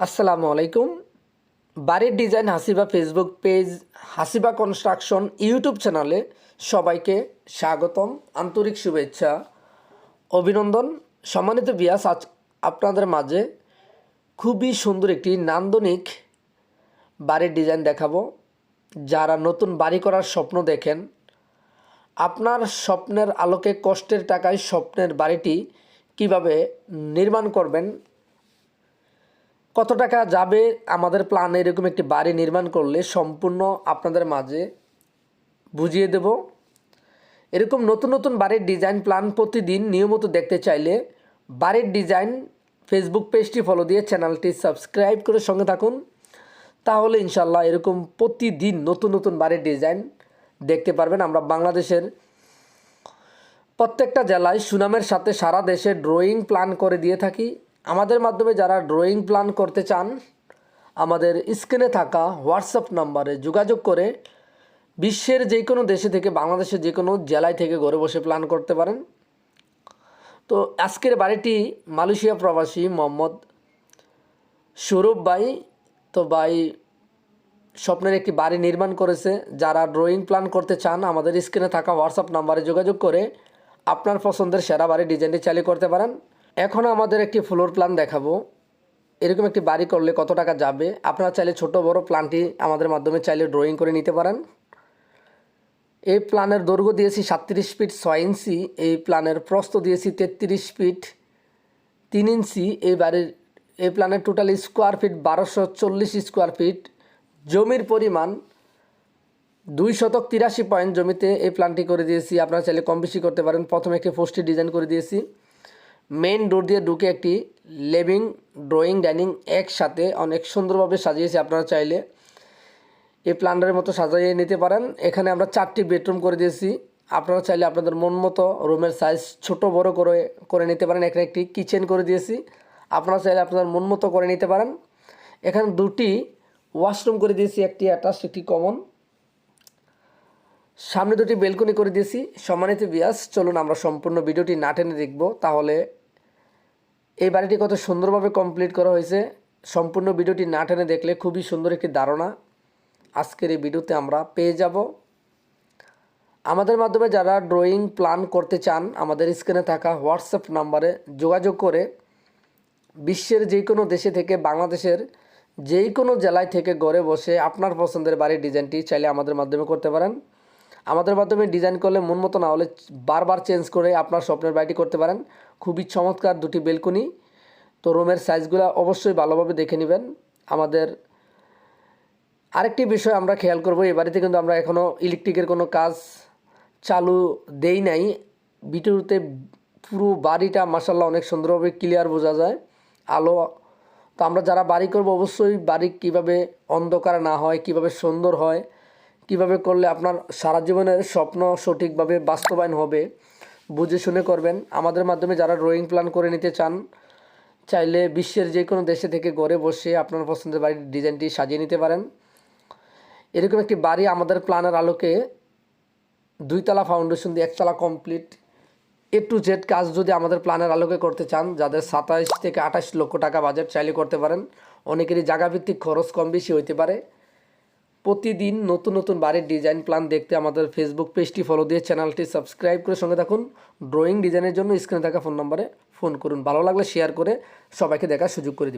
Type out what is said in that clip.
আসসালামু আলাইকুম। বাড়ির design Hasiba Facebook page Hasiba construction YouTube চ্যানেলে সবাইকে স্বাগতম। আন্তরিক শুভেচ্ছা, অভিনন্দন। সম্মানিত বিয়াস আজ আপনাদের মাঝে খুবই সুন্দর একটি নান্দনিক বাড়ির ডিজাইন দেখাবো। যারা নতুন বাড়ি করার স্বপ্ন দেখেন, আপনার স্বপ্নের আলোকে কষ্টের টাকায় স্বপ্নের বাড়িটি কীভাবে নির্মাণ করবেন কত টাকা যাবে আমাদের প্ল্যানে এরকম একটি বাড়ি নির্মাণ করলে সম্পূর্ণ আপনাদের মাঝে বুঝিয়ে দেব। এরকম নতুন নতুন বাড়ির ডিজাইন প্ল্যান প্রতিদিন নিয়মিত দেখতে চাইলে বাড়ির ডিজাইন ফেসবুক পেজটি ফলো দিয়ে চ্যানেলটি সাবস্ক্রাইব করে সঙ্গে থাকুন। তাহলে ইনশাল্লাহ এরকম প্রতিদিন নতুন নতুন বাড়ির ডিজাইন দেখতে পারবেন আমরা বাংলাদেশের প্রত্যেকটা জেলায় সুনামের সাথে সারা দেশে ড্রয়িং প্ল্যান করে দিয়ে থাকি। আমাদের মাধ্যমে যারা ড্রয়িং প্ল্যান করতে চান, আমাদের স্ক্রিনে থাকা হোয়াটসঅ্যাপ নাম্বারে যোগাযোগ করে বিশ্বের যে কোনো দেশে থেকে, বাংলাদেশের যে কোনো জেলায় থেকে ঘরে বসে প্ল্যান করতে পারেন। তো আজকের বাড়িটি মালয়েশিয়া প্রবাসী মোহাম্মদ সৌরভ ভাই, তো ভাই স্বপ্নের একটি বাড়ি নির্মাণ করেছে। যারা ড্রয়িং প্ল্যান করতে চান, আমাদের স্ক্রিনে থাকা হোয়াটসঅ্যাপ নাম্বারে যোগাযোগ করে আপনার পছন্দের সেরা বাড়ির ডিজাইনটি চালু করতে পারেন। এখন আমাদের একটি ফ্লোর প্ল্যান দেখাবো। এরকম একটি বাড়ি করলে কত টাকা যাবে? আপনারা চাইলে ছোট বড় প্ল্যানটি আমাদের মাধ্যমে চাইলে ড্রয়িং করে নিতে পারেন। এই প্ল্যানের দৈর্ঘ্য দিয়েছি সাতত্রিশ ফিট ছয় ইঞ্চি এই প্ল্যানের প্রস্থ দিয়েছি তেত্রিশ ফিট তিন ইঞ্চি এই বাড়ির, এই প্ল্যানের টোটাল স্কোয়ার ফিট বারোশো চল্লিশ স্কোয়ার ফিট জমির পরিমাণ দুই শতক তিরাশি পয়েন্ট জমিতে এই প্ল্যানটি করে দিয়েছি। আপনারা চাইলে কম বেশি করতে পারেন। প্রথমে একটি পোস্টটি ডিজাইন করে দিয়েছি। মেইন ডোর দিয়ে ঢুকে একটি লিভিং ড্রয়িং ডাইনিং একসাথে অনেক সুন্দরভাবে সাজিয়েছি আপনারা চাইলে। এই প্ল্যান্ডারের মতো সাজিয়ে নিতে পারেন। এখানে আমরা চারটি বেডরুম করে দিয়েছি। আপনারা চাইলে আপনাদের মন মতো রুমের সাইজ ছোট বড় করে করে নিতে পারেন। এখানে একটি কিচেন করে দিয়েছি। আপনারা চাইলে আপনাদের মন মতো করে নিতে পারেন। এখানে দুটি ওয়াশরুম করে দিয়েছি। একটি অ্যাটাচ একটি কমন সামনে দুটি বেলকনি করে দিয়েছি। সম্মানিত বিয়াস চলুন আমরা সম্পূর্ণ ভিডিওটি না টেনে দেখব। তাহলে এই বাড়িটি কত সুন্দরভাবে কমপ্লিট করা হয়েছে। সম্পূর্ণ ভিডিওটি না টেনে দেখলে খুবই সুন্দর একটি ধারণা। আজকের এই ভিডিওতে আমরা পেয়ে যাব। আমাদের মাধ্যমে যারা ড্রয়িং প্ল্যান করতে চান, আমাদের স্ক্রিনে থাকা হোয়াটসঅ্যাপ নাম্বারে যোগাযোগ করে বিশ্বের যে কোনো দেশে থেকে বাংলাদেশের যেই কোনো জেলায় থেকে ঘরে বসে আপনার পছন্দের বাড়ির ডিজাইনটি চাইলে আমাদের মাধ্যমে করতে পারেন। আমাদের মাধ্যমে ডিজাইন করলে মন মতো না হলে বারবার চেঞ্জ করে আপনার স্বপ্নের বাড়িটি করতে পারেন। খুবই চমৎকার দুটি বেলকনি। তো রুমের সাইজগুলো অবশ্যই ভালোভাবে দেখে নেবেন। আমাদের আরেকটি বিষয় আমরা খেয়াল করব এই বাড়িতে কিন্তু আমরা এখনও ইলেকট্রিকের কোনো কাজ চালু দেই নাই। ভিডিওতে পুরো বাড়িটা মাসাল্লাহ অনেক সুন্দরভাবে ক্লিয়ার বোঝা যায়। আলো, তো আমরা যারা বাড়ি করব অবশ্যই বাড়ি কীভাবে অন্ধকার না হয়, কীভাবে সুন্দর হয় কীভাবে করলে আপনার সারা জীবনের স্বপ্ন সঠিকভাবে বাস্তবায়ন হবে, বুঝে শুনে করবেন। আমাদের মাধ্যমে যারা ড্রয়িং প্ল্যান করে নিতে চান, চাইলে বিশ্বের যে কোনো দেশে থেকে ঘরে বসে আপনার পছন্দের বাড়ির ডিজাইনটি সাজিয়ে নিতে পারেন। এরকম একটি বাড়ি আমাদের প্ল্যানের আলোকে দুইতলা ফাউন্ডেশন দিয়ে একতলা কমপ্লিট এ টু জেড কাজ যদি আমাদের প্ল্যানের আলোকে করতে চান, যাদের সাতাইশ থেকে আঠাশ লক্ষ টাকা বাজেট চাইলে করতে পারেন। অনেকেরই জায়গাভিত্তিক খরচ কম বেশি হইতে পারে। প্রতিদিন নতুন নতুন বাড়ির ডিজাইন প্ল্যান দেখতে আমাদের ফেসবুক পেজটি ফলো দিয়ে চ্যানেলটি সাবস্ক্রাইব করে সঙ্গে থাকুন। ড্রয়িং ডিজাইনের জন্য স্ক্রিনে থাকা ফোন নম্বরে ফোন করুন। ভালো লাগলে শেয়ার করে সবাইকে দেখার সুযোগ করে দিবেন।